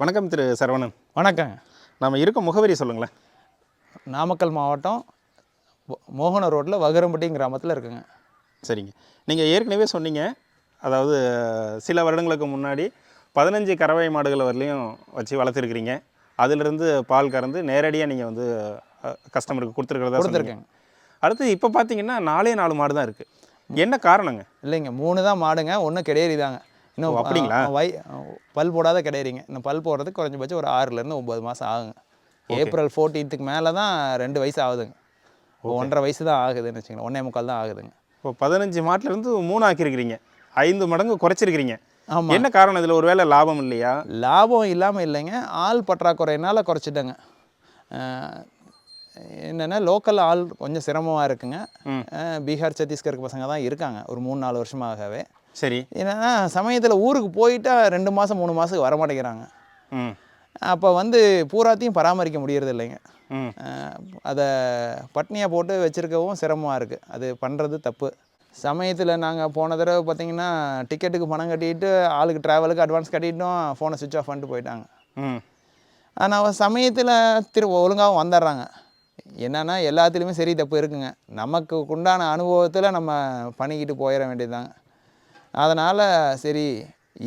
வணக்கம் திரு சரவணன். வணக்கங்க நம்ம இருக்க முகவரி சொல்லுங்களேன். நாமக்கல் மாவட்டம் மோகன ரோட்டில் வகரம்பட்டியும் கிராமத்தில் இருக்குங்க. சரிங்க. நீங்கள் ஏற்கனவே சொன்னீங்க அதாவது சில வருடங்களுக்கு முன்னாடி பதினஞ்சு கறவை மாடுகள் வரலையும் வச்சு வளர்த்துருக்கிறீங்க. அதிலிருந்து பால் கறந்து நேரடியாக நீங்கள் வந்து கஸ்டமருக்கு கொடுத்துருக்கிறதா கொடுத்துருக்கேங்க. அடுத்து இப்போ பார்த்தீங்கன்னா நாலே நாலு மாடு தான் இருக்குது என்ன காரணங்க? இல்லைங்க மூணு தான் மாடுங்க ஒன்று கிடையறி தாங்க இன்னும் அப்படிங்களா? வை பல் போடாத கிடையறிங்க. இன்னும் பல் போடுறதுக்கு குறைஞ்சபட்சம் ஒரு ஆறுலேருந்து ஒம்பது மாதம் ஆகுங்க. ஏப்ரல் ஃபோர்டீன்த்துக்கு மேலே தான் ரெண்டு வயசு ஆகுதுங்க. ஒன்றரை வயசு தான் ஆகுதுன்னு வச்சுக்கோங்களேன். ஒன்றே முக்கால் தான் ஆகுதுங்க. இப்போ பதினஞ்சு மாட்டிலேருந்து மூணு ஆக்கியிருக்கிறீங்க ஐந்து மடங்கு குறைச்சிருக்கிறீங்க. ஆமாம் என்ன காரணம் இதில்? ஒருவேளை லாபம் இல்லையா? லாபம் இல்லாமல் இல்லைங்க. ஆள் பற்றாக்குறையினால குறைச்சிட்டேங்க. என்னென்னா லோக்கல் ஆள் கொஞ்சம் சிரமமாக இருக்குங்க. பீகார் சத்தீஸ்கருக்கு பசங்க தான் இருக்காங்க. ஒரு மூணு நாலு வருஷமாகவே. சரி. என்னன்னா சமயத்தில் ஊருக்கு போயிட்டா ரெண்டு மாதம் மூணு மாதத்துக்கு வர மாட்டேங்கிறாங்க. ம். அப்போ வந்து பூராத்தையும் பராமரிக்க முடியறது இல்லைங்க. அதை பட்னியாக போட்டு வச்சுருக்கவும் சிரமமாக இருக்குது அது பண்ணுறது தப்பு. சமயத்தில் நாங்கள் போன தடவை பார்த்தீங்கன்னா டிக்கெட்டுக்கு பணம் கட்டிட்டு ஆளுக்கு ட்ராவலுக்கு அட்வான்ஸ் கட்டிட்டோம் ஃபோனை சுவிட்ச் ஆஃப் பண்ணிட்டு போயிட்டாங்க. ம். ஆனால் சமயத்தில் திரு ஒழுங்காகவும் வந்துடுறாங்க. என்னன்னா எல்லாத்துலேயுமே சரி தப்பு இருக்குங்க. நமக்கு உண்டான அனுபவத்தில் நம்ம பண்ணிக்கிட்டு போயிட வேண்டியதுதாங்க. அதனால் சரி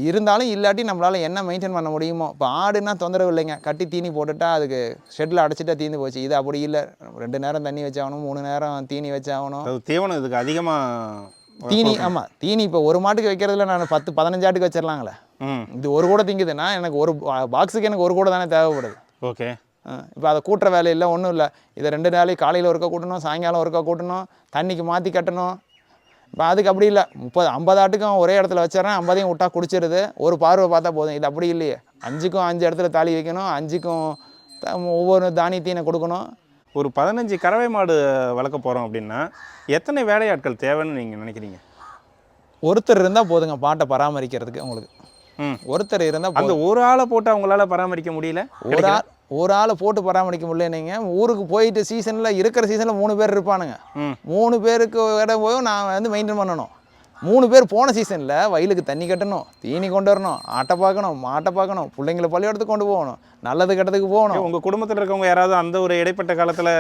இருந்தாலும் இல்லாட்டி நம்மளால் என்ன மெயின்டைன் பண்ண முடியுமோ? இப்போ ஆடுனா தொந்தரவு இல்லைங்க. கட்டி தீனி போட்டுட்டா அதுக்கு ஷெட்டில் அடைச்சிட்டா தீர்ந்து போச்சு. இது அப்படி இல்லை. ரெண்டு நேரம் தண்ணி வச்சாகணும் மூணு நேரம் தீனி வச்சாகணும். அது தீவனம் இதுக்கு அதிகமாக தீனி ஆமாம் தீனி இப்போ ஒரு மாட்டுக்கு வைக்கிறதுல நான் பத்து பதினஞ்சு ஆட்டுக்கு வச்சிடலாங்களே. இது ஒரு கூட திங்குதுன்னா எனக்கு ஒரு பாக்ஸுக்கு எனக்கு ஒரு கூட தானே தேவைப்படுது. ஓகே. இப்போ அதை கூட்டுற வேலை இல்லை ஒன்றும் இல்லை. இதை ரெண்டு நாளைக்கு காலையில் ஒருக்கா கூட்டணும் சாயங்காலம் ஒருக்கா கூட்டணும் தண்ணிக்கு மாற்றி கட்டணும். இப்போ அதுக்கு அப்படி இல்லை. முப்பது ஐம்பது ஆட்டுக்கும் ஒரே இடத்துல வச்சிடறேன். ஐம்பதையும் விட்டா குடிச்சிருது. ஒரு பார்வை பார்த்தா போதும். இது அப்படி இல்லையே. அஞ்சுக்கும் அஞ்சு இடத்துல தாலி வைக்கணும். அஞ்சுக்கும் ஒவ்வொரு தானியத்தையும் கொடுக்கணும். ஒரு பதினஞ்சு கறவை மாடு வளர்க்க போகிறோம் அப்படின்னா எத்தனை வேலையாட்கள் தேவைன்னு நீங்கள் நினைக்கிறீங்க? ஒருத்தர் இருந்தால் போதுங்க பாட்டை பராமரிக்கிறதுக்கு உங்களுக்கு. ம். ஒருத்தர் இருந்தால் அந்த ஒரு ஆளை போட்டு அவங்களால பராமரிக்க முடியல? ஒரு ஆள் ஒரு ஆளை போட்டு பராமரிக்க முடியலைங்க ஊருக்கு போயிட்டு சீசனில் இருக்கிற சீசனில் மூணு பேர் இருப்பானுங்க. மூணு பேருக்கு இடம் போய் நான் வந்து மெயின்டைன் பண்ணணும். மூணு பேர் போன சீசனில் வயலுக்கு தண்ணி கட்டணும் தீனி கொண்டு வரணும் ஆட்டை பார்க்கணும் மாட்டை பார்க்கணும் பிள்ளைங்களை பள்ளியோடத்துக்கு கொண்டு போகணும் நல்லது கெட்டதுக்கு போகணும். உங்கள் குடும்பத்தில் இருக்கவங்க யாராவது அந்த ஒரு இடைப்பட்ட காலத்தில்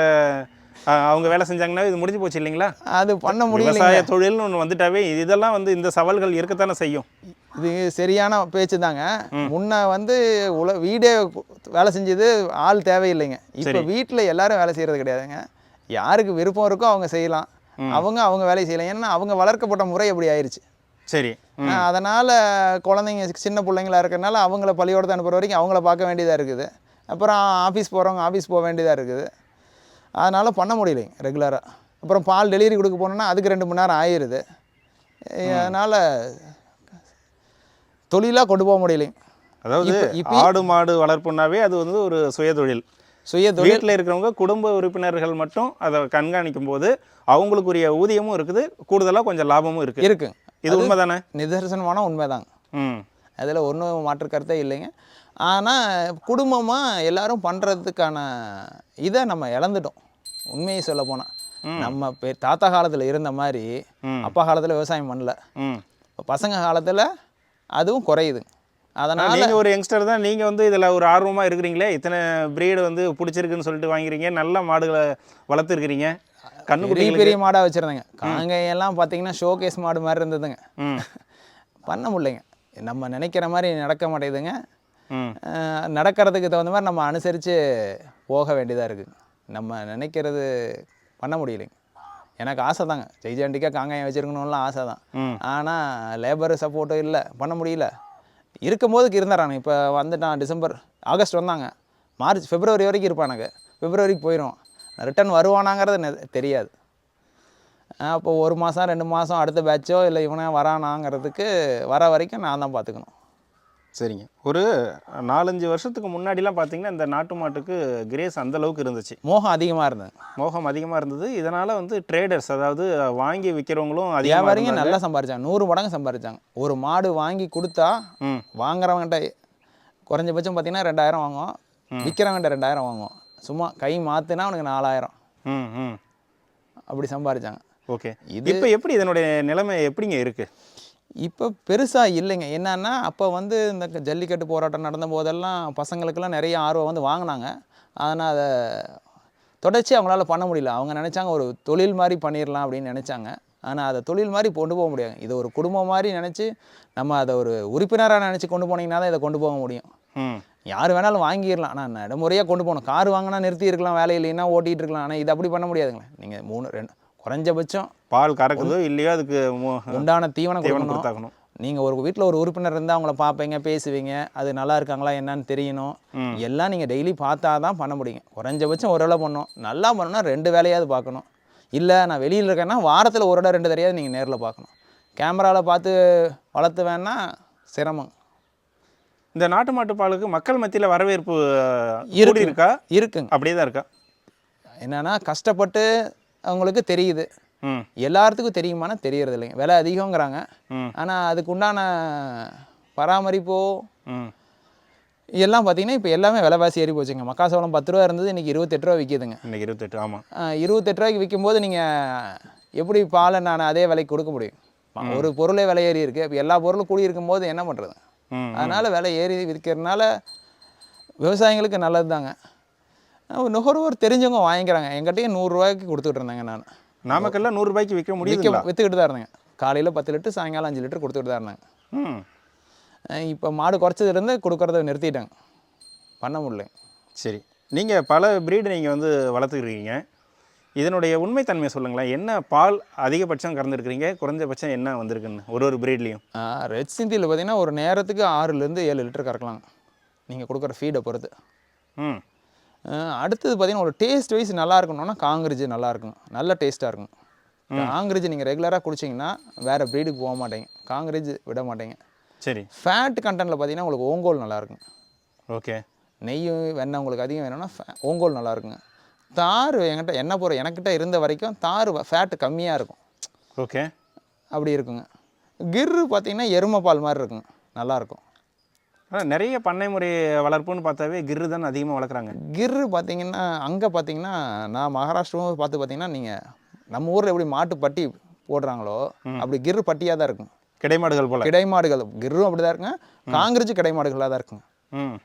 அவங்க வேலை செஞ்சாங்கன்னா இது முடிஞ்சு போச்சு இல்லைங்களா? அது பண்ண முடியல விவசாய தொழில்னு ஒன்று வந்துட்டாவே இதெல்லாம் வந்து இந்த சவால்கள் இருக்கத்தானே செய்யும். இது சரியான பேச்சு தாங்க முன்ன வந்து உல வீடே வேலை செஞ்சது ஆள் தேவையில்லைங்க. இப்போ வீட்டில் எல்லாரும் வேலை செய்கிறது கிடையாதுங்க. யாருக்கு விருப்பம் இருக்கோ அவங்க செய்யலாம். அவங்க அவங்க வேலையை செய்யலாம். ஏன்னா அவங்க வளர்க்கப்பட்ட முறை அப்படி ஆயிடுச்சு சரி. அதனால் குழந்தைங்க சின்ன பிள்ளைங்களா இருக்கிறனால அவங்கள பள்ளியோடத்தை அனுப்புகிற வரைக்கும் அவங்கள பார்க்க வேண்டியதாக இருக்குது. அப்புறம் ஆஃபீஸ் போகிறவங்க ஆஃபீஸ் போக வேண்டியதாக இருக்குது. அதனால் பண்ண முடியலைங்க ரெகுலராக அப்புறம் பால் டெலிவரி கொடுக்க போனோம்னா அதுக்கு ரெண்டு மணி நேரம் ஆயிடுது அதனால் தொழிலாக கொண்டு போக முடியலைங்க அதாவது ஆடு மாடு வளர்ப்புனாவே அது வந்து ஒரு சுயதொழில். சுய வீட்டில் இருக்கிறவங்க குடும்ப உறுப்பினர்கள் மட்டும் அதை கண்காணிக்கும் போது அவங்களுக்குரிய ஊதியமும் இருக்குது கூடுதலாக கொஞ்சம் லாபமும் இருக்குது இருக்குங்க இது உண்மைதானே? நிதர்சனமான உண்மைதாங்க ம். அதில் ஒன்றும் மாற்று கருத்தே இல்லைங்க. ஆனால் குடும்பமாக எல்லாரும் பண்ணுறதுக்கான இதை நம்ம இழந்துட்டோம். உண்மையை சொல்ல போனால் நம்ம தாத்தா காலத்தில் இருந்த மாதிரி. அப்பா காலத்தில் விவசாயம் பண்ணல. இப்போ பசங்க காலத்தில் அதுவும் குறையுது. அதனால் நீங்க ஒரு யங்ஸ்டர் தான் நீங்க வந்து இதுல ஒரு ஆர்வமா இருக்கிறீங்களே? இத்தனை பிரீடு வந்து பிடிச்சிருக்குன்னு சொல்லிட்டு வாங்கிறீங்க. நல்ல மாடுகளை வளர்த்துருக்கிறீங்க. பெரிய கண்ணுக்குட்டிகளுக்கு பெரிய மாடாக வச்சுருந்தேங்க. காங்கையெல்லாம் பார்த்தீங்கன்னா ஷோகேஸ் மாடு மாதிரி இருந்ததுங்க. பண்ண முடியலைங்க. நம்ம நினைக்கிற மாதிரி நடக்க மாட்டேங்குதுங்க. நடக்கிறதுக்கு தகுந்த மாதிரி நம்ம அனுசரித்து போக வேண்டியதாக இருக்குது நம்ம நினைக்கிறது பண்ண முடியலைங்க. எனக்கு ஆசை தாங்க ஜெய்ஜாண்டிக்காக காங்காயம் வச்சுருக்கணும்லாம் ஆசை தான் ஆனால் லேபர் சப்போர்ட்டும் இல்லை. பண்ண முடியல. இருக்கும்போதுக்கு இருந்தாராங்க இப்போ வந்துட்டான் டிசம்பர் ஆகஸ்ட் வந்தாங்க. மார்ச் பிப்ரவரி வரைக்கும் இருப்பானுங்க பிப்ரவரிக்கு போயிடும் ரிட்டர்ன் வருவானாங்கிறது தெரியாது. அப்போ ஒரு மாதம் ரெண்டு மாதம் அடுத்த பேட்சோ இல்லை இவனே வரானாங்கிறதுக்கு வர வரைக்கும் நான் தான் பார்த்துக்கணும் சரிங்க. ஒரு நாலஞ்சு வருஷத்துக்கு முன்னாடிலாம் பார்த்தீங்கன்னா இந்த நாட்டு மாட்டுக்கு கிரேஸ் அந்த அளவுக்கு இருந்துச்சு. மோகம் அதிகமாக இருந்தது. மோகம் அதிகமாக இருந்தது. இதனால் வந்து ட்ரேடர்ஸ் அதாவது வாங்கி விற்கிறவங்களும் அதிகமாக நல்லா சம்பாரிச்சாங்க. நூறு மடங்கு சம்பாரிச்சாங்க. ஒரு மாடு வாங்கி கொடுத்தா ம். வாங்குறவங்ககிட்ட குறைஞ்சபட்சம் பார்த்தீங்கன்னா ரெண்டாயிரம் வாங்குவோம் விற்கிறவங்ககிட்ட ரெண்டாயிரம் வாங்குவோம் சும்மா கை மாற்றினா அவனுக்கு நாலாயிரம். ம் ம். அப்படி சம்பாரிச்சாங்க. ஓகே. இது- இப்போ எப்படி இதனுடைய நிலைமை எப்படிங்க இருக்குது இப்போ பெருசாக இல்லைங்க. என்னன்னா அப்போ வந்து இந்த ஜல்லிக்கட்டு போராட்டம் நடந்த போதெல்லாம் பசங்களுக்கெல்லாம் நிறைய ஆர்வம் வந்து வாங்கினாங்க. ஆனால் அதை தொடர்ச்சி அவங்களால பண்ண முடியல. அவங்க நினச்சாங்க ஒரு தொழில் மாதிரி பண்ணிடலாம் அப்படின்னு நினச்சாங்க. ஆனால் அதை தொழில் மாதிரி கொண்டு போக முடியாது. இது ஒரு குடும்பம் மாதிரி நினச்சி நம்ம அதை ஒரு உறுப்பினராக நினச்சி கொண்டு போனீங்கன்னா தான் இதை கொண்டு போக முடியும். ம். யார் வேணாலும் வாங்கிடலாம் ஆனால் நடைமுறையாக கொண்டு போகணும். கார் வாங்கினா நிறுத்தி இருக்கலாம் வேலை இல்லைன்னா ஓட்டிகிட்டு இருக்கலாம். ஆனால் இது அப்படி பண்ண முடியாதுங்களே. நீங்கள் மூணு ரெண்டு குறைஞ்சபட்சம் பால் கறக்குதோ இல்லையோ அதுக்கு உண்டான தீவனம் தீவனம் கொடுத்தாக்கணும் நீங்கள் ஒரு வீட்டில் ஒரு உறுப்பினர் இருந்தால் அவங்கள பார்ப்பீங்க பேசுவீங்க. அது நல்லா இருக்காங்களா என்னன்னு தெரியணும். எல்லாம் நீங்கள் டெய்லி பார்த்தா தான் பண்ண முடியும். குறைஞ்சபட்சம் ஒரு வேளை பண்ணணும். நல்லா பண்ணணும்னா ரெண்டு வேலையாவது பார்க்கணும். இல்லை நான் வெளியில் இருக்கேன்னா வாரத்தில் ஒரு இடம் ரெண்டு தடையாவது நீங்கள் நேரில் பார்க்கணும். கேமராவில் பார்த்து வளர்த்து வேணா சிரமம். இந்த நாட்டு மாட்டு பாலுக்கு மக்கள் மத்தியில் வரவேற்பு இருக்கு. இருக்கா இருக்குங்க. அப்படியே தான் இருக்கா? என்னன்னா கஷ்டப்பட்டு அவங்களுக்கு தெரியுது. எல்லாத்துக்கும் தெரியுமானா தெரியறது இல்லைங்க விலை அதிகங்கிறாங்க. ஆனால் அதுக்கு உண்டான பராமரிப்போ எல்லாம் பார்த்தீங்கன்னா இப்போ எல்லாமே விலைவாசி ஏறி போச்சுங்க. மக்காசோளம் பத்து ரூபா இருந்தது இன்றைக்கி இருபத்தெட்டு ரூபா விற்கிதுங்க இன்னைக்கு இருபத்தெட்டு ஆமாம் இருபத்தெட்டு ரூபாய்க்கு விற்கும்போது நீங்கள் எப்படி பாலை நான் அதே விலைக்கு கொடுக்க முடியும்? ஒரு பொருளே விலை ஏறி இருக்குது இப்போ எல்லா பொருளும் கூடி இருக்கும்போது என்ன பண்ணுறது அதனால் விலை ஏறி விற்கிறதுனால விவசாயிங்களுக்கு நல்லது தாங்க நுகர்வோர் தெரிஞ்சவங்க வாங்கிக்கிறாங்க. எங்கிட்டயும் நூறுரூவாய்க்கு கொடுத்துட்டு இருந்தேங்க நான். நாமக்கல்ல நூறு ரூபாய்க்கு விற்க முடியுதுங்களா விற்றுக்கிட்டு தான் இருந்தேங்க. காலையில் பத்து லிட்டர் சாயங்காலம் அஞ்சு லிட்டர் கொடுத்துட்டு தான் இருந்தேங்க. ம். இப்போ மாடு குறைச்சதுலேருந்து கொடுக்கறத நிறுத்திட்டாங்க. பண்ண முடியல. சரி. நீங்கள் பல பிரீடு நீங்கள் வந்து வளர்த்துக்கிறீங்க இதனுடைய உண்மைத்தன்மையை சொல்லுங்களேன். என்ன பால் அதிகபட்சம் கறந்துருக்கிறீங்க? குறைஞ்சபட்சம் என்ன வந்திருக்குன்னு? ஒரு ஒரு பிரீட்லேயும் ரெட் சிந்தியில் பார்த்தீங்கன்னா ஒரு நேரத்துக்கு ஆறுலேருந்து ஏழு லிட்டர் கறக்கலாம் நீங்கள் கொடுக்குற ஃபீடை பொறுத்து. ம். அடுத்தது பார்த்தீங்கன்னா ஒரு டேஸ்ட் வைஸ் நல்லா இருக்கணும்னா காங்கிரேஜ் நல்லா இருக்கும் நல்ல டேஸ்ட்டாக இருக்கும் காங்கிரேஜ் நீங்கள் ரெகுலராக குடிச்சிங்கன்னா வேறு ப்ரீடுக்கு போக மாட்டீங்க. காங்கிரேஜ் விட மாட்டீங்க. சரி. ஃபேட் கண்டென்ட்டில் பார்த்தீங்கன்னா உங்களுக்கு ஓங்கோல் நல்லா இருக்கும். ஓகே. நெய் வெண்ணெய் உங்களுக்கு அதிகம் வேணும்னா ஓங்கோல் நல்லா இருக்குங்க. தார் என்கிட்ட என்ன போகிற எனக்கிட்ட இருந்த வரைக்கும் தார் ஃபேட்டு கம்மியாக இருக்கும். ஓகே. அப்படி இருக்குங்க. கிர்ரு பார்த்தீங்கன்னா எருமை பால் மாதிரி இருக்குங்க. நல்லாயிருக்கும் ஆனால் நிறைய பண்ணை முறை வளர்ப்புன்னு பார்த்தாவே கிர்ரு தான் அதிகமாக வளர்க்குறாங்க. கிர்ரு பார்த்தீங்கன்னா அங்கே பார்த்தீங்கன்னா நான் மகாராஷ்டிராவும் பார்த்து பார்த்தீங்கன்னா நீங்கள் நம்ம ஊரில் எப்படி மாட்டு பட்டி போடுறாங்களோ அப்படி கிர்ரு பட்டியாக தான் இருக்கும். கிடைமாடுகள் போல. கிடைமாடுகள் கிர்ரும் அப்படி தான் இருக்குங்க. காங்கிரஸ் கிடைமாடுகளாக தான் இருக்குங்க. ம்.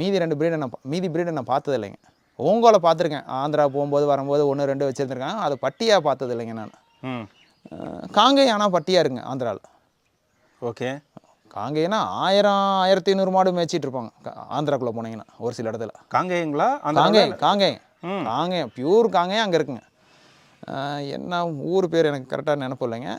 மீதி ரெண்டு பிரீடை நான் மீதி பிரீடை நான் பார்த்தது இல்லைங்க. ஓங்கோலை பார்த்துருக்கேன். ஆந்திரா போகும்போது வரும்போது ஒன்று ரெண்டு வச்சுருந்துருக்காங்க. அது பட்டியாக பார்த்தது இல்லைங்க நான். காங்கை ஆனால் பட்டியாக இருக்குங்க ஆந்திராவில் ஓகே. காங்கேயனா ஆயிரம் ஆயிரத்தி ஐநூறு மாடு மேய்ச்சிட்டு இருப்பாங்க. ஆந்திராக்குள்ளே போனீங்கன்னா ஒரு சில இடத்துல. காங்கேயங்களா? காங்கேயம் காங்கேயம். காங்கேயம் பியூர் காங்கேயம் அங்கே இருக்குங்க. என்ன ஊர் பேர் எனக்கு கரெக்டாக நினைப்பு இல்லைங்க.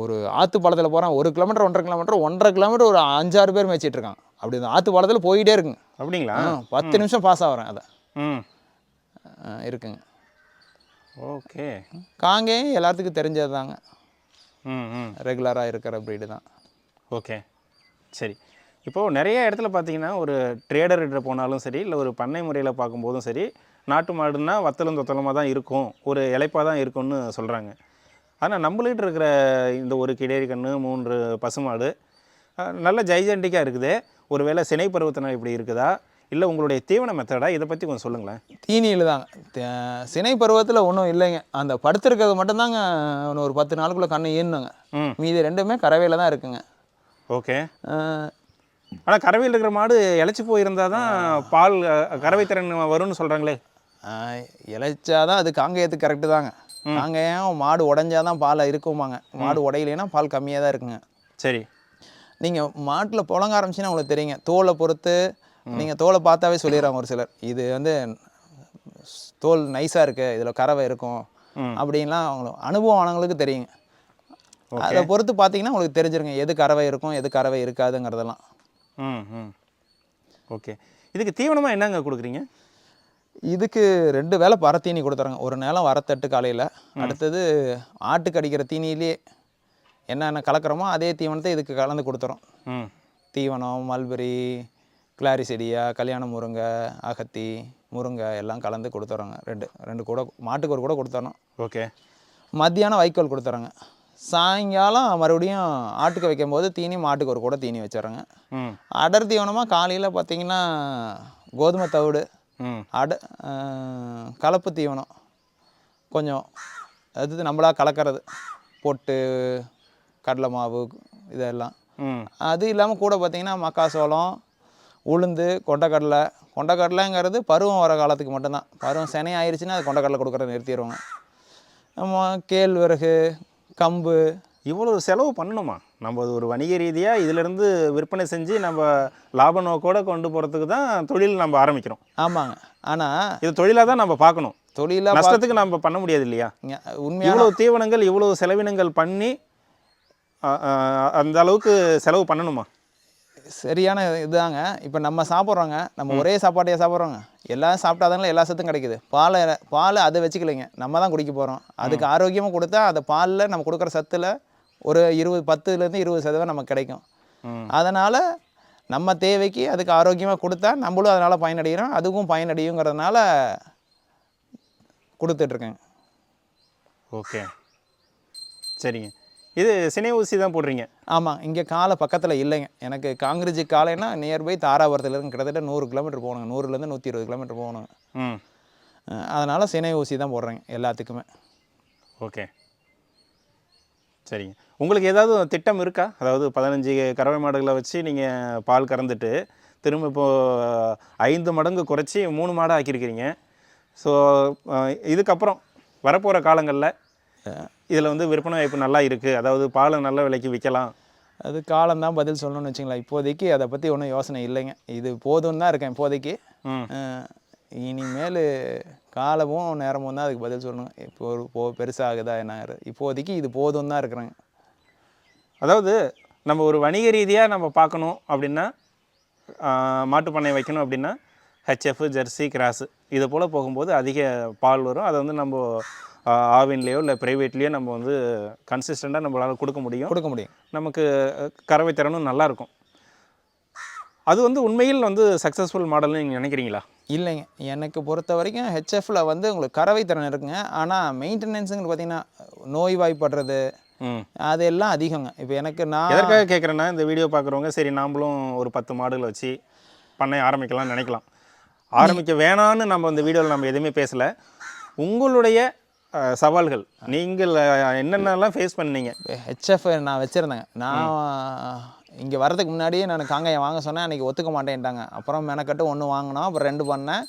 ஒரு ஆற்று பாலத்தில் போகிறேன் ஒரு கிலோமீட்டர் ஒன்றரை கிலோமீட்டர் ஒன்றரை கிலோமீட்டர் ஒரு அஞ்சாறு பேர் மேய்ச்சிட்டு இருக்காங்க. அப்படி இந்த ஆற்று பாலத்தில் போயிட்டே இருக்குங்க. அப்படிங்களா? பத்து நிமிஷம் பாஸ் ஆகிறேன் அதை. இருக்குங்க. ஓகே. காங்கேயம் எல்லாத்துக்கும் தெரிஞ்சது தாங்க ரெகுலராக இருக்கிற ப்ரீடு தான். ஓகே. சரி. இப்போது நிறைய இடத்துல பார்த்தீங்கன்னா ஒரு ட்ரேடர் கிட்ட போனாலும் சரி இல்லை ஒரு பண்ணை முறையில் பார்க்கும்போதும் சரி நாட்டு மாடுன்னா வத்தலும் தொத்தலமாக தான் இருக்கும் ஒரு இலைப்பாக தான் இருக்கும்னு சொல்கிறாங்க ஆனால் நம்மள்கிட்ட இருக்கிற இந்த ஒரு கிடேரி கன்று மூன்று பசுமாடு நல்ல ஜைஜெண்டிக்காக இருக்குது. ஒருவேளை சினை பருவத்தினால் இப்படி இருக்குதா? இல்லை உங்களுடைய தீவன மெத்தடா? இதை பற்றி கொஞ்சம் சொல்லுங்களேன். தீனியில் தாங்க தே- சினை பருவத்தில் ஒன்றும் இல்லைங்க. அந்த படுத்திருக்கிறது மட்டும்தாங்க ஒரு பத்து நாளுக்குள்ளே கண்ணு ம். மீதி ரெண்டுமே கறவையில் தான் இருக்குங்க. ஓகே. ஆனால் கறவையில் இருக்கிற மாடு இழைச்சி போயிருந்தால் தான் பால் கறவை திறன் வரும்னு சொல்கிறாங்களே ஆஹ் இளைச்சாதான் அது காங்கேயத்துக்கு கரெக்டு தாங்க. காங்கேயம் மாடு உடஞ்சாதான் பால் இருக்குமாங்க மாடு உடையலைன்னா பால் கம்மியாக தான் இருக்குங்க. சரி. நீங்கள் மாட்டில் புழங்க ஆரம்பிச்சுன்னா உங்களுக்கு தெரியுங்க. தோலை பொறுத்து நீங்கள் தோலை பார்த்தாவே சொல்லிடுறாங்க ஒரு சிலர். இது வந்து தோல் நைஸாக இருக்குது இதில் கறவை இருக்கும். அப்படின்லாம் அவங்களுக்கு அனுபவம் ஆனவங்களுக்கு தெரியுங்க. அதை பொறுத்து பார்த்தீங்கன்னா உங்களுக்கு தெரிஞ்சிருங்க எது கறவை இருக்கும் எது கறவை இருக்காதுங்கிறதெல்லாம். ம் ம். ஓகே. இதுக்கு தீவனமாக என்னங்க கொடுக்குறீங்க? இதுக்கு ரெண்டு வேளை பரத்தீனி கொடுத்துறாங்க. ஒரு நேரம் வரத்தட்டு காலையில் அடுத்தது ஆட்டுக்கு அடிக்கிற தீனியிலே என்னென்ன கலக்கிறோமோ அதே தீவனத்தை இதுக்கு கலந்து கொடுத்துறோம். ம். தீவனம் மல்பெரி கிளாரி செடியா கல்யாண முருங்கை அகத்தி முருங்கை எல்லாம் கலந்து கொடுத்துறோங்க. ரெண்டு ரெண்டு கூட மாட்டுக்கு ஒரு கூட கொடுத்துறோம். ஓகே. மத்தியானம் வைக்கோல் கொடுத்துறோங்க. சாயங்காலம் மறுபடியும் ஆட்டுக்கு வைக்கும்போது தீனி மாட்டுக்கு ஒரு கூட தீனி வச்சிடுறோங்க. அடர் தீவனமாக காலையில் பார்த்தீங்கன்னா கோதுமை தவிடு அட கலப்பு தீவனம். கொஞ்சம் அது நம்மளா கலக்கிறது. பொட்டு கடலை மாவு இதெல்லாம். அது இல்லாமல் கூட பார்த்தீங்கன்னா மக்காசோளம் உளுந்து கொண்டக்கடலை. கொண்டக்கடலைங்கிறது பருவம் வர காலத்துக்கு மட்டும்தான். பருவம் செனை ஆயிடுச்சுன்னா அது கொண்டக்கடலை கொடுக்குறத நிறுத்திடுவாங்க. நம்ம கேழ்வரகு கம்பு. இவ்வளோ செலவு பண்ணணுமா? நம்ம ஒரு வணிக ரீதியாக இதிலிருந்து விற்பனை செஞ்சு நம்ம லாப நோக்கோட கொண்டு போகிறதுக்கு தான் தொழில் நம்ம ஆரம்பிக்கிறோம். ஆமாங்க. ஆனால் இது தொழிலாக தான் நம்ம பார்க்கணும். தொழிலாக நஷ்டத்துக்கு நம்ம பண்ண முடியாது இல்லையா? உண்மையான இவ்வளோ தீவனங்கள் இவ்வளோ செலவினங்கள் பண்ணி அந்த அளவுக்கு செலவு பண்ணணுமா? சரியான இதுதாங்க. இப்போ நம்ம சாப்பிட்றோங்க. நம்ம ஒரே சாப்பாட்டையே சாப்பிட்றோங்க. எல்லாம் சாப்பிட்டாதாங்களே எல்லா சத்தும் கிடைக்குது. பாலை பால் அதை வச்சுக்கலைங்க. நம்ம தான் குடிக்க போகிறோம் அதுக்கு ஆரோக்கியமாக கொடுத்தா அந்த பாலில் நம்ம கொடுக்குற சத்தில் ஒரு இருபது பத்துலேருந்து இருபது சதவீதம் நமக்கு கிடைக்கும். அதனால் நம்ம தேவைக்கு அதுக்கு ஆரோக்கியமாக கொடுத்தா நம்மளும் அதனால் பயனடைகிறோம். அதுக்கும் பயனடையுங்கிறதுனால கொடுத்துட்ருக்கேங்க ஓகே. சரிங்க. இது சினை ஊசி தான் போடுறீங்க. ஆமாம் இங்கே காலை பக்கத்தில் இல்லைங்க. எனக்கு காங்கிரஜி காலைன்னா நியர்பை தாராபுரத்துலேருந்து கிட்டத்தட்ட நூறு கிலோமீட்டர் போகணுங்க. நூறுலேருந்து நூற்றி இருபது கிலோமீட்டர் போகணுங்க. ம். அதனால் சினை ஊசி தான் போடுறேங்க எல்லாத்துக்குமே. ஓகே. சரிங்க. உங்களுக்கு ஏதாவது திட்டம் இருக்கா? அதாவது பதினஞ்சு கறவை மாடுகளை வச்சு நீங்கள் பால் கறந்துட்டு திரும்ப இப்போது ஐந்து மடங்கு குறைச்சி மூணு மாடு ஆக்கியிருக்கிறீங்க. ஸோ இதுக்கப்புறம் வரப்போகிற காலங்களில் இதில் வந்து விற்பனை வாய்ப்பு நல்லா இருக்குது. அதாவது பாலை நல்ல விலைக்கு விற்கலாம். அது காலம்தான் பதில் சொல்லணும்னு வச்சுங்களேன். இப்போதைக்கு அதை பற்றி ஒன்றும் யோசனை இல்லைங்க. இது போதும்னு தான் இருக்கேன் இப்போதைக்கு. இனிமேல் காலமும் நேரமும் தான் அதுக்கு பதில் சொல்லணும். இப்போ ஒரு போ பெருசாகுதா என்ன இப்போதைக்கு இது போதும் தான் இருக்கிறேங்க. அதாவது நம்ம ஒரு வணிக ரீதியாக நம்ம பார்க்கணும் அப்படின்னா ஆஹ், மாட்டுப் பண்ணை வைக்கணும் அப்படின்னா ஹெச்எஃப் ஜெர்சி கிராஸு இது போல் போகும்போது அதிக பால் வரும். அதை வந்து நம்ம ஆவின்லேயோ இல்லை ப்ரைவேட்லேயோ நம்ம வந்து கன்சிஸ்டண்ட்டாக நம்மளால் கொடுக்க முடியும். கொடுக்க முடியும். நமக்கு கறவை திறனும் நல்லா இருக்கும் அது வந்து உண்மையில் வந்து சக்ஸஸ்ஃபுல் மாடல்னு நீங்கள் நினைக்கிறீங்களா? இல்லைங்க. எனக்கு பொறுத்த வரைக்கும் ஹெச்எஃப்ல வந்து உங்களுக்கு கறவை திறன் இருக்குங்க. ஆனால் மெயின்டெனன்ஸுங்க பார்த்தீங்கன்னா நோய்வாய்ப்படுறது அது எல்லாம் அதிகங்க. இப்போ எனக்கு நான் எதற்காக கேட்குறேன்னா இந்த வீடியோ பார்க்குறவங்க சரி நாமளும் ஒரு பத்து மாடுகளை வச்சு பண்ணை ஆரம்பிக்கலாம்னு நினைக்கலாம். ஆரம்பிக்க வேணான்னு நம்ம இந்த வீடியோவில் நம்ம எதுவுமே பேசலை. உங்களுடைய சவால்கள். நீங்கள் என்னென்னலாம் ஃபேஸ் பண்ணீங்க? ஹெச்எஃப் நான் வச்சுருந்தேங்க. நான் இங்கே வரதுக்கு முன்னாடியே நான் காங்காயம் வாங்க சொன்னேன். அன்றைக்கி ஒத்துக்க மாட்டேன்ட்டாங்க. அப்புறம் மெனக்கட்டு ஒன்று வாங்கினோம். அப்புறம் ரெண்டு பண்ணேன்.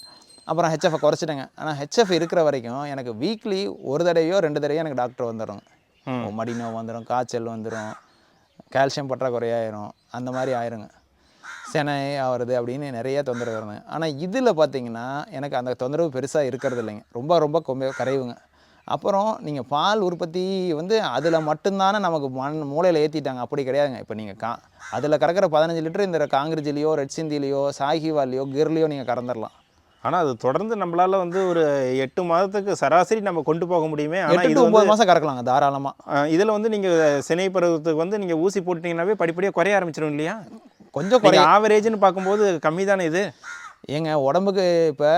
அப்புறம் ஹெச்எஃப்பை குறைச்சிட்டேங்க. ஆனால் ஹெச்எஃப் இருக்கிற வரைக்கும் எனக்கு வீக்லி ஒரு தடவையோ ரெண்டு தடவையோ எனக்கு டாக்டர் வந்துடுங்க ம். மடி நோவு வந்துடும் காய்ச்சல் வந்துடும் கால்சியம் பற்றாக்குறையாயிரும். அந்த மாதிரி ஆயிருங்க. செனை ஆகிறது அப்படின்னு நிறைய தொந்தரவு வருங்க ஆனால் இதில் பார்த்தீங்கன்னா எனக்கு அந்த தொந்தரவு பெருசாக இருக்கிறது இல்லைங்க. ரொம்ப ரொம்ப கொம்ப கரைவுங்க. அப்புறம் நீங்கள் பால் உற்பத்தி வந்து அதில் மட்டும்தானே நமக்கு மண் மூளையில் ஏற்றிட்டாங்க அப்படி கிடையாதுங்க. இப்போ நீங்கள் கா அதில் கறக்கிற பதினஞ்சு லிட்டர் இந்த காங்கிரஜிலையோ ரெட் சிந்திலையோ சாகிவாலையோ கிர்லையோ நீங்கள் கறந்துடலாம் ஆனால் அது தொடர்ந்து நம்மளால வந்து ஒரு எட்டு மாதத்துக்கு சராசரி நம்ம கொண்டு போக முடியுமே. ஆனால் இது ஒம்பது மாதம் கறக்கலாங்க தாராளமாக இதில் வந்து நீங்கள் சினை பருவத்துக்கு வந்து நீங்கள் ஊசி போட்டிங்கன்னாவே படிப்படியாக குறைய ஆரம்பிச்சிடும் இல்லையா? கொஞ்சம் ஆவரேஜ்னு பார்க்கும்போது கம்மி தானே இது? ஏங்க உடம்புக்கு இப்போ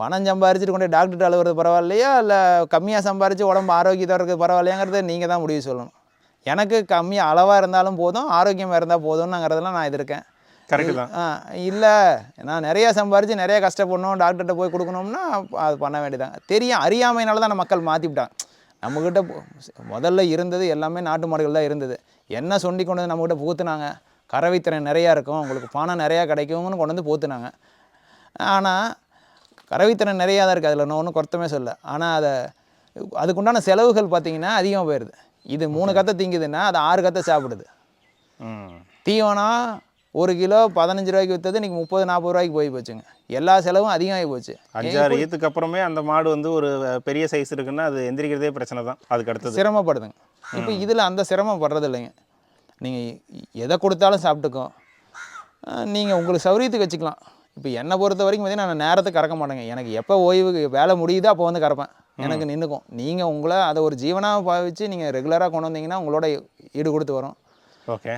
பணம் சம்பாரிச்சிட்டு கொண்டு டாக்டர்கிட்ட அழுவுறது பரவாயில்லையா? இல்லை கம்மியாக சம்பாரித்து உடம்பு ஆரோக்கியத்தோட இருக்கிறது பரவாயில்லையாங்கிறத நீங்கள் தான் முடிவு சொல்லணும். எனக்கு கம்மியாக அளவாக இருந்தாலும் போதும் ஆரோக்கியமாக இருந்தால் போதும்னுங்கிறதுலாம் நான் இது இருக்கேன் கரெக்டு தான். ஆ இல்லை நான் நிறையா சம்பாரித்து நிறைய கஷ்டப்படணும் டாக்டர்கிட்ட போய் கொடுக்கணும்னா அது பண்ண வேண்டியதாங்க தெரியும் அறியாமையினால தான் மக்கள் மாற்றிவிட்டாங்க நம்மக்கிட்ட முதல்ல இருந்தது எல்லாமே நாட்டு மாடுகள் தான் இருந்தது. என்ன சொல்லி கொண்டு வந்து நம்மக்கிட்ட புகுத்துனாங்க? கறவைத்திறன் நிறையா இருக்கும் உங்களுக்கு பணம் நிறையா கிடைக்கும்னு கொண்டு வந்து புகுத்துனாங்க. ஆனால் கறவைத்திறன் நிறையா தான் இருக்குது அதில். நான் ஒன்றும் குறைத்தமே சொல்ல ஆனால் அதை அதுக்குண்டான செலவுகள் பார்த்தீங்கன்னா அதிகமாக போயிடுது இது மூணு கத்தை திங்குதுன்னா அது ஆறு கத்தை சாப்பிடுது. தீவனம் ஒரு கிலோ பதினஞ்சு ரூபாய்க்கு விற்றது இன்றைக்கி முப்பது நாற்பது ரூபாய்க்கு போய் போச்சுங்க. எல்லா செலவும் அதிகமாகி போச்சு. அஞ்சாறு ஈத்துக்கு அப்புறமே அந்த மாடு வந்து ஒரு பெரிய சைஸ் இருக்குன்னா அது எந்திரிக்கிறதே பிரச்சனை தான். அதுக்கு அடுத்தது. சிரமப்படுதுங்க. இப்போ இதில் அந்த சிரமப்படுறது இல்லைங்க. நீங்கள் எதை கொடுத்தாலும் சாப்பிட்டுக்கும் நீங்கள் உங்களுக்கு சௌரியத்துக்கு வச்சுக்கலாம். இப்போ என்னை பொறுத்த வரைக்கும் பார்த்தீங்கன்னா நான் நேரத்துக்கு கறக்க மாட்டேங்க. எனக்கு எப்போ ஓய்வு வேலை முடியுதோ அப்போ வந்து கறப்பேன். எனக்கு நின்றுக்கும். நீங்கள் உங்களை அதை ஒரு ஜீவனாக பாவிச்சு நீங்கள் ரெகுலராக கொண்டு வந்தீங்கன்னா உங்களோட ஈடு கொடுத்து வரும். ஓகே.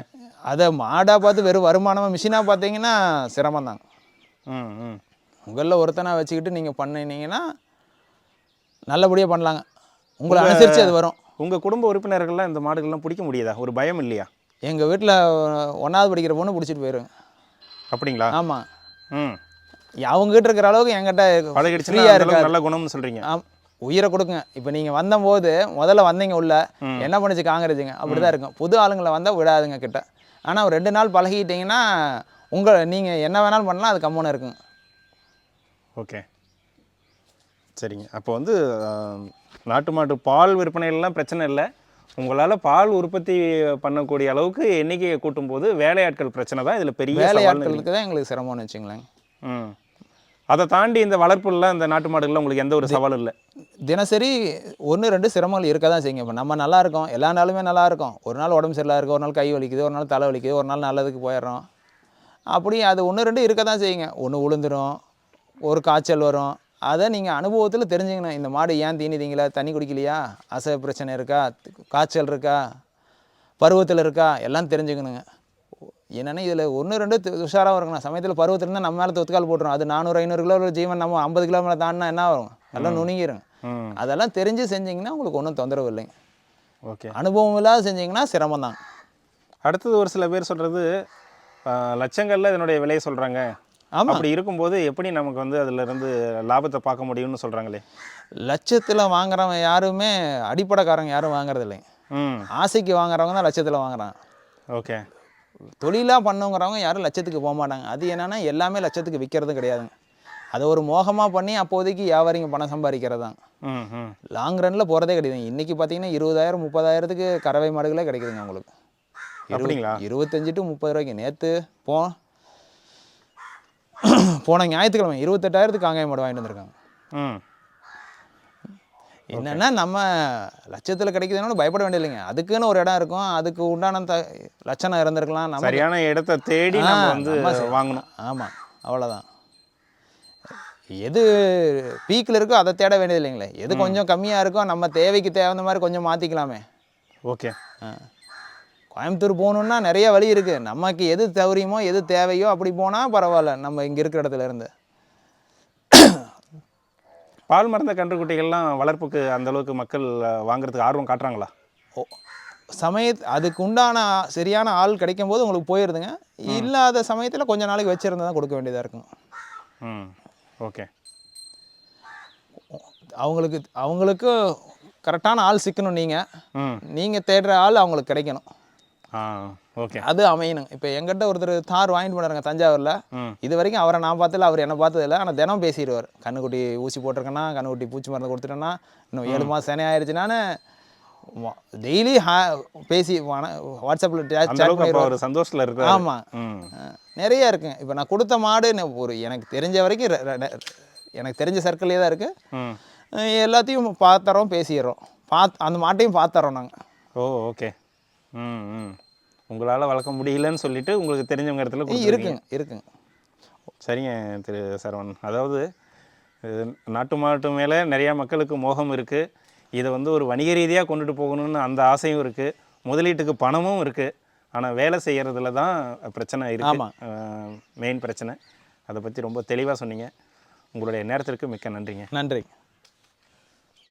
அதை மாடாக பார்த்து வெறும் வருமானமாக மிஷினாக பார்த்தீங்கன்னா சிரமம் தாங்க ம் ம். உங்களில் ஒருத்தனை வச்சுக்கிட்டு நீங்கள் பண்ணினீங்கன்னா நல்லபடியாக பண்ணலாங்க. உங்களை அனுசரித்து அது வரும். உங்கள் குடும்ப உறுப்பினர்கள்லாம் இந்த மாடுகள்லாம் பிடிக்க முடியாதா? ஒரு பயம் இல்லையா? எங்கள் வீட்டில் ஒன்றாவது படிக்கிற பொண்ணு பிடிச்சிட்டு போயிருங்க. அப்படிங்களா? ஆமாம் அவங்ககிட்ட இருக்கிற அளவுக்கு என்கிட்ட பழகிடுச்சுன்னா இருக்காது. நல்ல குணம்னு சொல்கிறீங்க உயிரை கொடுக்குங்க இப்போ நீங்கள் வந்தபோது முதல்ல வந்தீங்க உள்ள. என்ன பண்ணுச்சு காங்கிரஸுங்க? அப்படி தான் இருக்கும். புது ஆளுங்களை வந்தால் விடாதுங்க கிட்ட. ஆனால் ஒரு ரெண்டு நாள் பழகிட்டீங்கன்னா உங்கள் நீங்கள் என்ன வேணாலும் பண்ணலாம் அது கம்முன்னு இருக்குங்க ஓகே. சரிங்க. அப்போ வந்து நாட்டு மாட்டு பால் விற்பனையிலலாம் பிரச்சனை இல்லை. உங்களால் பால் உற்பத்தி பண்ணக்கூடிய அளவுக்கு எண்ணிக்கையை கூட்டும்போது வேலையாட்கள் பிரச்சனை தான். இதில் பெரிய வேலையாட்களுக்கு தான் எங்களுக்கு சிரமம்னு வச்சுங்களேன். ம். அதை தாண்டி இந்த வளர்ப்புல இந்த நாட்டு மாடுகளில் உங்களுக்கு எந்த ஒரு சவாலும் இல்லை? தினசரி ஒன்று ரெண்டு சிரமங்கள் இருக்க தான் செய்யுங்க இப்போ நம்ம நல்லா இருக்கோம். எல்லா நாளுமே நல்லா இருக்கும். ஒரு நாள் உடம்பு சரியில்லாம இருக்கு ஒரு நாள் கை வலிக்குது ஒரு நாள் தலை வலிக்குது ஒரு நாள் நல்லதுக்கு போயிடுறோம். அப்படி அது ஒன்று ரெண்டு இருக்க தான் செய்யுங்க. ஒன்று உளுந்துரும் ஒரு காய்ச்சல் வரும் அதை நீங்கள் அனுபவத்தில் தெரிஞ்சுக்கணும். இந்த மாடு ஏன் தீனி தீங்கல தண்ணி குடிக்கலையா? அசை பிரச்சனை இருக்கா? காய்ச்சல் இருக்கா? பருவத்தில் இருக்கா? எல்லாம் தெரிஞ்சுக்கணுங்க. என்னென்னா இதில் ஒன்று ரெண்டு உஷாராக இருக்கணும். சமயத்தில் பருவத்தில் இருந்தால் நம்ம மேலே தொத்துக்கால் போட்டுரும். அது நானூறு ஐநூறு கிலோ ஜீவன் நம்ம ஐம்பது கிலோ மேலே தாண்டினா என்ன ஆகும்? எல்லாம் நுணுங்கிரும். ம். அதெல்லாம் தெரிஞ்சு செஞ்சீங்கன்னா உங்களுக்கு ஒன்றும் தொந்தரவு இல்லைங்க. ஓகே. அனுபவம் இல்லாத செஞ்சீங்கன்னா சிரமம் தான் அடுத்தது ஒரு சில பேர் சொல்கிறது லட்சங்களில் இதனுடைய விலையை சொல்கிறாங்க ஆமாம் அப்படி இருக்கும்போது எப்படி நமக்கு வந்து அதுல இருந்து லாபத்தை பார்க்க முடியும்னு சொல்கிறாங்களே லட்சத்தில் வாங்குறவன் யாருமே அடிப்படைக்காரங்க யாரும் வாங்குறது இல்லைங்க ம். ஆசைக்கு வாங்குறவங்க தான் லட்சத்தில் வாங்குறாங்க ஓகே. தொழிலாக பண்ணுங்கிறவங்க யாரும் லட்சத்துக்கு போக மாட்டாங்க. அது என்னன்னா எல்லாமே லட்சத்துக்கு விற்கிறதும் கிடையாதுங்க. அதை ஒரு மோகமாக பண்ணி அப்போதைக்கு வியாபாரிங்க பணம் சம்பாதிக்கிறது தான் ம் ம். லாங் ரன்னில் போகிறதே கிடையாது இன்றைக்கி பார்த்தீங்கன்னா இருபதாயிரம் முப்பதாயிரத்துக்கு கறவை மாடுகளே கிடைக்குதுங்க உங்களுக்கு அப்படிங்களா? இருபத்தஞ்சு டு முப்பது ரூபாய்க்கு. நேற்று போ போன ஞாயிற்றுக்கிழமை இருபத்தெட்டாயிரத்துக்கு காங்காய மாடு வாங்கிட்டு வந்திருக்காங்க. ம். என்னன்னா நம்ம லட்சத்தில் கிடைக்குதுன்னு பயப்பட வேண்டியதில்லைங்க. அதுக்குன்னு ஒரு இடம் இருக்கும். அதுக்கு உண்டான த லட்சணம் இருந்திருக்கலாம். நம்ம சரியான இடத்த தேடி நம்ம ஆ, வந்து. வாங்கணும். ஆமாம் அவ்வளோதான் எது பீக்கில் இருக்கோ அதை தேட வேண்டியது இல்லைங்களே எது கொஞ்சம் கம்மியாக இருக்கோ நம்ம தேவைக்கு தேவையான மாதிரி கொஞ்சம் மாற்றிக்கலாமே ஓகே. கோயம்புத்தூர் போகணுன்னா நிறைய வழி இருக்குது நமக்கு எது சௌரியமோ எது தேவையோ அப்படி போனால் பரவாயில்ல. நம்ம இங்கே இருக்கிற இடத்துல இருந்து. பால் மறந்த கன்றுக்குட்டிகள்லாம் வளர்ப்புக்கு அந்த அளவுக்கு மக்கள் வாங்குறதுக்கு ஆர்வம் காட்டுறாங்களா? ஓ சமய அதுக்கு உண்டான சரியான ஆள் கிடைக்கும் போது உங்களுக்கு போயிடுதுங்க இல்லாத சமயத்தில் கொஞ்ச நாளைக்கு வச்சுருந்து தான் கொடுக்க வேண்டியதாக இருக்குங்க ம் ஓகே. அவங்களுக்கு அவங்களுக்கு கரெக்டான ஆள் சிக்கணும் நீங்கள் ம். நீங்கள் தேடுற ஆள் அவங்களுக்கு கிடைக்கணும். ஓகே. அது அமையணும் இப்போ எங்கிட்ட ஒருத்தர் தார் வாங்கிட்டு போனாருங்க தஞ்சாவூரில். இது வரைக்கும் அவரை நான் பார்த்ததில்ல அவர் என்ன பார்த்ததில்ல. ஆனால் தினம் பேசிடுவார். கண்ணுக்குட்டி ஊசி போட்டிருக்கேன்னா கண்ணுக்குட்டி பூச்சி மருந்து கொடுத்துட்டேன்னா இன்னும் ஏழு மாதம் சனி ஆயிடுச்சுனான்னு டெய்லி பேசி வாட்ஸ்அப்பில் ஒரு சந்தோஷத்தில் இருக்காரு ஆமாம் நிறைய இருக்குங்க. இப்போ நான் கொடுத்த மாடு ஒரு எனக்கு தெரிஞ்ச வரைக்கும் எனக்கு தெரிஞ்ச சர்க்கிள்லேயே தான் இருக்குது எல்லாத்தையும் பார்த்துறோம் பேசிடுறோம். பாத் அந்த மாட்டையும் பார்த்துறோம் நாங்கள் ஓ ஓகே. உங்களால் வளர்க்க முடியலன்னு சொல்லிட்டு உங்களுக்கு தெரிஞ்சவங்க இடத்துல. இருக்குங்க இருக்குங்க. சரிங்க திரு சரவணன். அதாவது நாட்டு மாட்டு மேலே நிறையா மக்களுக்கு மோகம் இருக்குது இதை வந்து ஒரு வணிக ரீதியாக கொண்டுட்டு போகணும்னு அந்த ஆசையும் இருக்குது முதலீட்டுக்கு பணமும் இருக்குது ஆனால் வேலை செய்கிறதுல தான் பிரச்சனை ஆமா. இருக்குது மெயின் பிரச்சனை. அதை பற்றி ரொம்ப தெளிவாக சொன்னீங்க. உங்களுடைய நேரத்திற்கு மிக்க நன்றிங்க. நன்றி